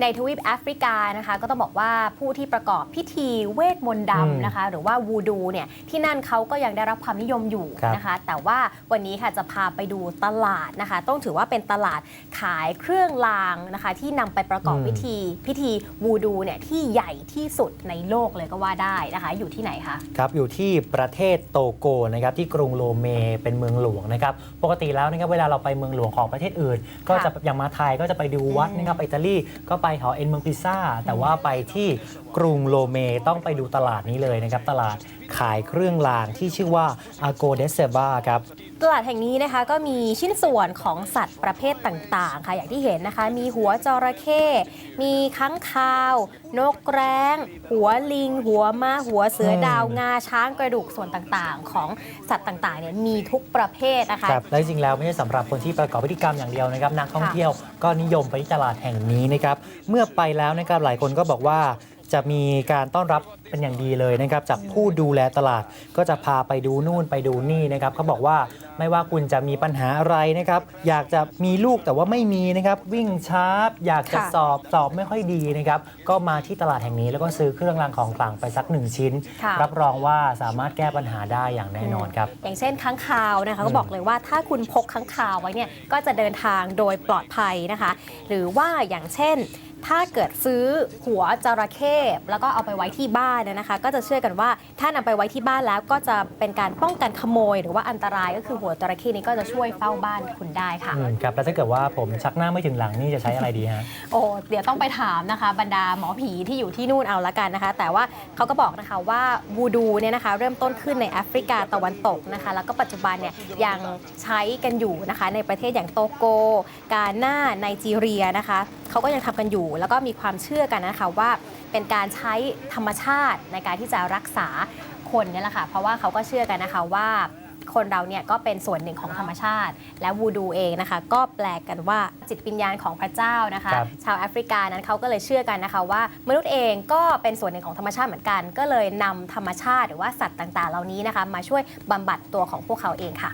ในทวีปแอฟริกานะคะก็ต้องบอกว่าผู้ที่ประกอบพิธีเวทมนต์อืมดำนะคะ หรือว่าวูดูเนี่ยที่นั่นเขาก็ยังได้รับความนิยมอยู่ครับนะคะ แต่ว่าวันนี้ค่ะจะพาไปดูตลาดนะคะ ต้องถือว่าเป็นตลาดขายเครื่องรางนะคะ ที่นำไปประกอบอืมพิธีพิธีวูดูเนี่ยที่ใหญ่ที่สุดในโลกเลยก็ว่าได้นะคะ อยู่ที่ไหนคะครับอยู่ที่ประเทศโตโกนะครับที่กรุงโลเมเป็นเมืองหลวงนะครับปกติแล้วนะครับเวลาเราไปเมืองหลวงของประเทศอื่น ก็จะอย่างมาไทยก็จะไปดูวัดนะครับไปอิตาลีก็ไปไปหอเอ็นเมืองพิซซ่า แต่ว่าไปที่กรุงโลเมต้องไปดูตลาดนี้เลยนะครับ ตลาดขายเครื่องรางที่ชื่อว่าอาโกเดเซบาครับ ตลาดแห่งนี้นะคะก็มีชิ้นส่วนของสัตว์ประเภทต่างๆ ค่ะอย่างที่เห็นนะคะ มีหัวจระเข้มีค้างคาว นกแร้ง หัวลิง หัวม้าหัวเสือดาวอืมงาช้างกระดูกส่วนต่างๆ ของสัตว์ต่างๆเนี่ยมีทุกประเภทนะคะครับและจริงๆแล้วไม่ใช่สำหรับคนที่ประกอบพิธีกรรมอย่างเดียวนะครับนักท่องเที่ยวก็นิยมไปที่ตลาดแห่งนี้นะครับเมื่อไปแล้วนะครับหลายคนก็บอกว่าจะมีการต้อนรับเป็นอย่างดีเลยนะครับจากผู้ดูแลตลาดก็จะพาไปดูนู่นไปดูนี่นะครับเขาบอกว่า ไม่ว่าคุณจะมีปัญหาอะไรนะครับ อยากจะมีลูกแต่ว่าไม่มีนะครับ วิ่งช้า อยากจะค่ะ สอบสอบไม่ค่อยดีนะครับ ก็มาที่ตลาดแห่งนี้แล้วก็ซื้อเครื่องรางของขลังไปสักหนึ่งชิ้น ค่ะ รับรองว่าสามารถแก้ปัญหาได้อย่างแน่นอนครับ อย่างเช่นค้างคาวนะคะอืมก็บอกเลยว่าถ้าคุณพกค้างคาวไว้เนี่ยก็จะเดินทางโดยปลอดภัยนะคะ หรือว่าอย่างเช่น ถ้าเกิดซื้อหัวจระเข้แล้วก็เอาไปไว้ที่บ้านเนยนะคะ ก็จะเชื่อกันว่าถ้านำไปไว้ที่บ้านแล้วก็จะเป็นการป้องกันขโมย หรือว่าอันตรายก็คือหัวจระเข้นี้ก็จะช่วยเฝ้าบ้านคุณได้ค่ะอืมครับแล้วถ้าเกิดว่าผมชักหน้าไม่ถึงหลังนี่จะใช้อะไรดีฮะโอ้เดี๋ยวต้องไปถามนะคะ บรรดาหมอผีที่อยู่ที่นู่นเอาละกันนะคะ แต่ว่าเขาก็บอกนะคะว่าวูดูเนี่ยนะคะเริ่มต้นขึ้นในแอฟริกาตะวันตกนะคะ แล้วก็ปัจจุบันเนี่ยยังใช้กันอยู่นะคะ ในประเทศอย่างโตโก กาหน้าไนจีเรียนะคะ เขาก็ยังทำกันอยู่ แล้วก็มีความเชื่อกันนะคะว่าเป็นการใช้ธรรมชาติในการที่จะรักษาคนเนี่ยแหละค่ะ เพราะว่าเขาก็เชื่อกันนะคะว่าคนเราเนี่ยก็เป็นส่วนหนึ่งของธรรมชาติ และวูดูเองนะคะ ก็แปลกันว่าจิตวิญญาณของพระเจ้านะคะครับชาวแอฟริกานั้นเขาก็เลยเชื่อกันนะคะ ว่ามนุษย์เองก็เป็นส่วนหนึ่งของธรรมชาติเหมือนกัน ก็เลยนำธรรมชาติหรือว่าสัตว์ต่างๆ เหล่านี้นะคะ มาช่วยบำบัดตัวของพวกเขาเองค่ะ